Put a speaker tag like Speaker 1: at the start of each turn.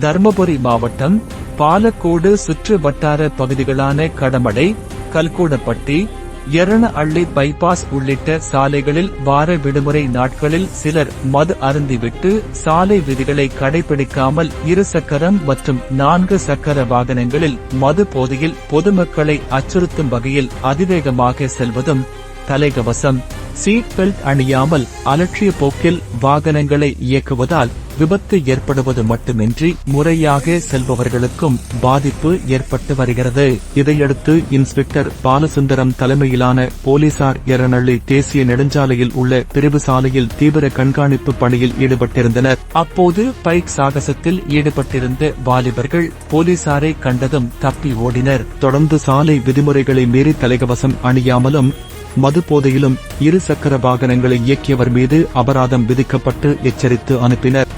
Speaker 1: தர்மபுரி மாவட்டம் பாலக்கோடு சுற்று வட்டார பகுதிகளான கடமடை கல்கூடப்பட்டி எரண அள்ளி பைபாஸ் உள்ளிட்ட சாலைகளில் வார விடுமுறை நாட்களில் சிலர் மது அருந்திவிட்டு சாலை விதிகளை கடைபிடிக்காமல் இரு சக்கரம் மற்றும் நான்கு சக்கர வாகனங்களில் மது போதையில் பொதுமக்களை அச்சுறுத்தும் வகையில் அதிவேகமாக செல்வதும் தலைகவசம் சீட் பெல்ட் அணியாமல் அலட்சிய போக்கில் வாகனங்களை இயக்குவதால் விபத்து ஏற்படுவது மட்டுமின்றி முறையாக செல்பவர்களுக்கும் பாதிப்பு ஏற்பட்டு வருகிறது. இதையடுத்து இன்ஸ்பெக்டர் பாலசுந்தரம் தலைமையிலான போலீசார் எரநள்ளி தேசிய நெடுஞ்சாலையில் உள்ள பிரிவு சாலையில் தீவிர கண்காணிப்பு பணியில் ஈடுபட்டிருந்தனர். அப்போது பைக் சாகசத்தில் ஈடுபட்டிருந்த வாலிபர்கள் போலீசாரை கண்டதும் தப்பி ஓடினர். தொடர்ந்து சாலை விதிமுறைகளை மீறி தலைகவசம் அணியாமலும் மது போதையிலும் இரு சக்கர வாகனங்களை இயக்கியவர் மீது அபராதம் விதிக்கப்பட்டு எச்சரித்து அனுப்பினர்.